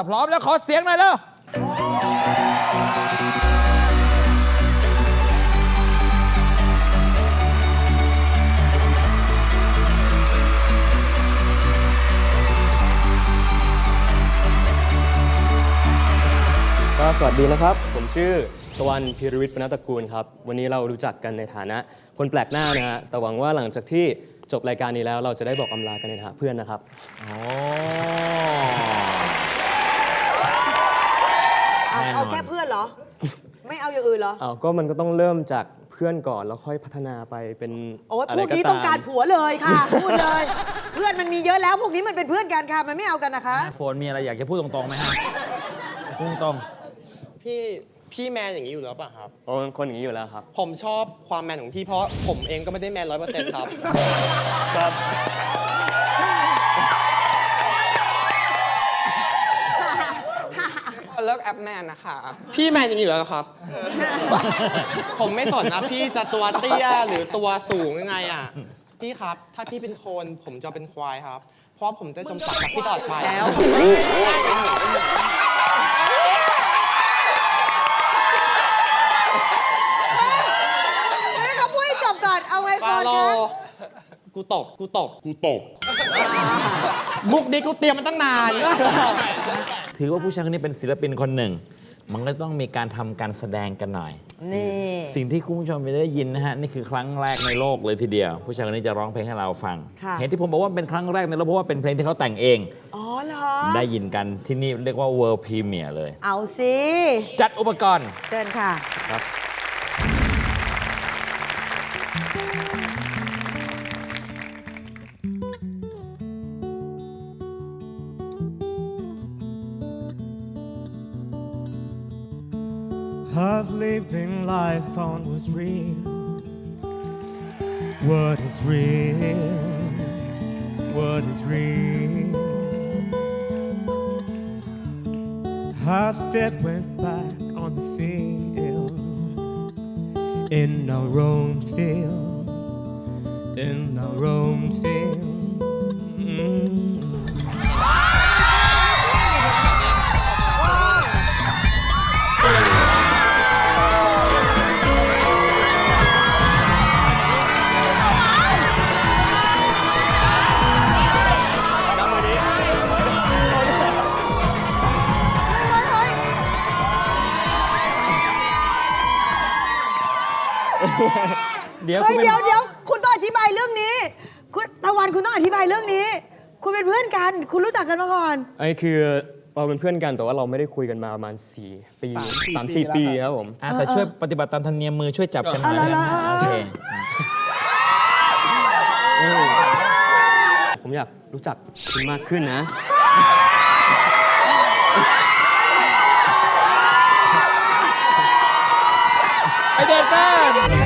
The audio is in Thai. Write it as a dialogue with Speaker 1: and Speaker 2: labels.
Speaker 1: าพร้อมแล้วขอเสียงหน่อยเร็ว
Speaker 2: ก็สวัสดีนะครับ ผมชื่อตะวันพิรวิทย์ปนตระกูลครับ วันนี้เรารู้จักกันในฐานะ คนแปลกหน้านะฮะแต่หวังว่าหลังจากที่จบรายการนี้แล้วเราจะได้บอกอำลากันในฐานะเพื่อนนะครับ
Speaker 1: โอ้
Speaker 3: เอา
Speaker 1: แน่นอน
Speaker 3: เอาแค่เพื่อนเหรอ ไม่เอาอย่างอื่นเหรอ
Speaker 2: อ้าวก็มันก็ต้องเริ่มจากเพื่อนก่อนแล้วค่อยพัฒนาไปเป็น
Speaker 3: โอ้ย
Speaker 2: อะ
Speaker 3: พ
Speaker 2: ไร
Speaker 3: วก
Speaker 2: ก็
Speaker 3: นี้
Speaker 2: ตา
Speaker 3: ต้องการ
Speaker 2: ม
Speaker 3: ผัวเลยค่ะ พูดเลย เพื่อนมันมีเยอะแล้วพวกนี้มันเป็นเพื่อนกันค่ะ มันไม่เอากันนะคะ
Speaker 1: โฟนมีอะไรอยากจะพูดตรงๆไหมฮะพูดตรง
Speaker 4: พี่พี่แมนอย่างนี้อยู่แล้วป่ะครับ
Speaker 2: โอ้คนอย่างนี้อยู่แล้วครับ
Speaker 4: ผมชอบความแมนของพี่เพราะผมเองก็ไม่ได้แมนร้อยเปอร์เซ็นต์ครับ
Speaker 2: ครับ
Speaker 5: แอปแมนนะคะ
Speaker 4: พี่แมนอย่างนี้อยู่แล้วครับ ผมไม่สนนะพี่จะตัวเตี้ยหรือตัวสูงยังไงอะ พี่ครับ ถ้าพี่เป็นโคน ผมจะเป็นควายครับ เพราะผมจะจมปักกับพี่ตลอดไป
Speaker 3: แล้ว ไม่เขาพูดให้จบก่อน เอาไงฟ
Speaker 4: ฟา
Speaker 3: อน
Speaker 4: โล
Speaker 3: คะ
Speaker 4: กูตก กูตก กูตก มุกนี้กูเตรียมมาตั้งนาน
Speaker 1: ๆถือว่าผู้ชายคนนี้เป็นศิลปินคนหนึ่ง มันก็ต้องมีการทำการแสดงกันหน่อย
Speaker 3: นี่
Speaker 1: สิ่งที่คุณผู้ชมจะได้ยินนะฮะ นี่คือครั้งแรกในโลกเลยทีเดียว ผู้ชายคนนี้จะร้องเพลงให้เราฟัง
Speaker 3: ค่ะ
Speaker 1: เหตุที่ผมบอกว่าเป็นครั้งแรกในโลกเพราะว่าเป็นเพลงที่เขาแต่งเอง
Speaker 3: อ๋อเหรอ
Speaker 1: ได้ยินกันที่นี่เรียกว่า world premiere เลย
Speaker 3: เอาสิ
Speaker 1: จัดอุปกรณ์
Speaker 3: เชิญค่ะ
Speaker 6: of living life on was real. What is real? What is real? Half step went back on the field in our own field, in our own field. Mm.
Speaker 1: เดี๋ยว
Speaker 3: เฮ้
Speaker 1: คุณ
Speaker 3: ย
Speaker 1: เป็น
Speaker 3: เดี๋ยวเดี๋ยวคุณต้องอธิบายเรื่องนี้ คุณตะวันคุณต้องอธิบายเรื่องนี้ คุณเป็นเพื่อนกัน คุณรู้จักกันมาก่อน
Speaker 2: ไอ้คือเราเป็นเพื่อนกันแต่ว่าเราไม่ได้คุยกันมาประมาณ4ปี3 4ปีครับผม
Speaker 1: อะแต่ช่วยปฏิบัติตามธรรมเนียมมือช่วยจับกันหน่อย
Speaker 3: เอา
Speaker 1: นะ
Speaker 3: ละเอาละ
Speaker 1: โอเค
Speaker 2: ผมอยากรู้จักคุณมากขึ้นนะ
Speaker 1: ไ